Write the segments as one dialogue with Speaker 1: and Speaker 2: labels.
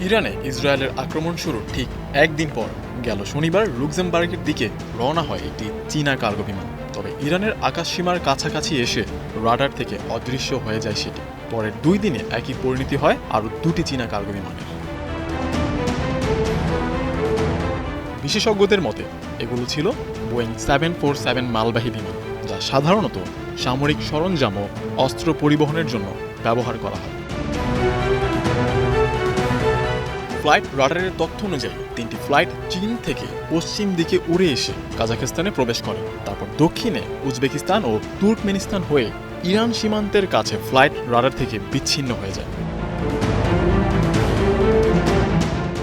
Speaker 1: ইরানে ইসরায়েলের আক্রমণ শুরুর ঠিক একদিন পর। গেল শনিবার লুক্সেমবার্গের দিকে রওনা হয় একটি চীনা কার্গো বিমান। তবে ইরানের আকাশসীমার কাছাকাছি এসে রাডার থেকে অদৃশ্য হয়ে যায় সেটি। পরের দুই দিনে একই পরিণতি হয় আরও দুটি চীনা কার্গো বিমানের। বিশেষজ্ঞদের মতে, এগুলো ছিল বোয়িং সেভেন ফোর সেভেন মালবাহী বিমান, যা সাধারণত সামরিক সরঞ্জাম ও অস্ত্র পরিবহনের জন্য ব্যবহার করা হয়। ফ্লাইট রাডারের তথ্য অনুযায়ী তিনটি ফ্লাইট চীন থেকে পশ্চিম দিকে উড়ে এসে কাজাখস্তানে প্রবেশ করে। তারপর দক্ষিণে উজবেকিস্তান ও তুর্কমেনিস্তান হয়ে ইরান সীমান্তের কাছে ফ্লাইট রাডার থেকে বিচ্ছিন্ন হয়ে যায়।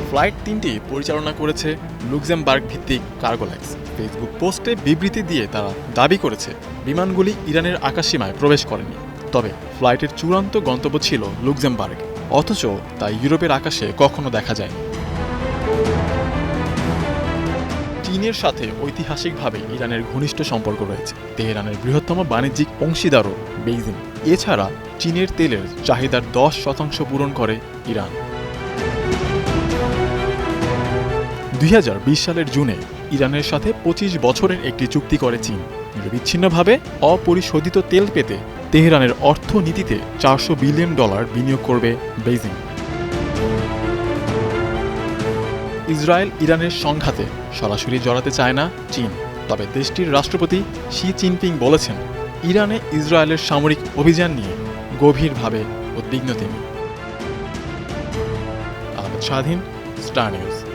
Speaker 1: ফ্লাইট তিনটি পরিচালনা করেছে লুক্সেমবার্গ ভিত্তিক কার্গোল্যাক্স ফেসবুক পোস্টে বিবৃতি দিয়ে তারা দাবি করেছে, বিমানগুলি ইরানের আকাশসীমায় প্রবেশ করেনি। তবে ফ্লাইটের চূড়ান্ত গন্তব্য ছিল লুক্সেমবার্গ। অথচ তা ইউরোপের আকাশে কখনো দেখা যায়নি। চীনের সাথে ঐতিহাসিকভাবে ইরানের ঘনিষ্ঠ সম্পর্ক রয়েছে। তেহরানের বৃহত্তম বাণিজ্যিক অংশীদারও বেইজিং। এছাড়া চীনের তেলের চাহিদার দশ শতাংশ পূরণ করে ইরান। দুই হাজার বিশ সালের জুনে ইরানের সাথে পঁচিশ বছরের একটি চুক্তি করে চীন। নিরবিচ্ছিন্নভাবে অপরিশোধিত তেল পেতে তেহরানের অর্থনীতিতে চারশো বিলিয়ন ডলার বিনিয়োগ করবে বেইজিং। ইসরায়েল ইরানের সংঘাতে সরাসরি জড়াতে চায় না চীন, তবে দেশটির রাষ্ট্রপতি শি জিনপিং বলেছেন, ইরানে ইসরায়েলের সামরিক অভিযান নিয়ে গভীরভাবে উদ্বিগ্ন তিনি। আহমেদ স্বাধীন স্টার নিউজ।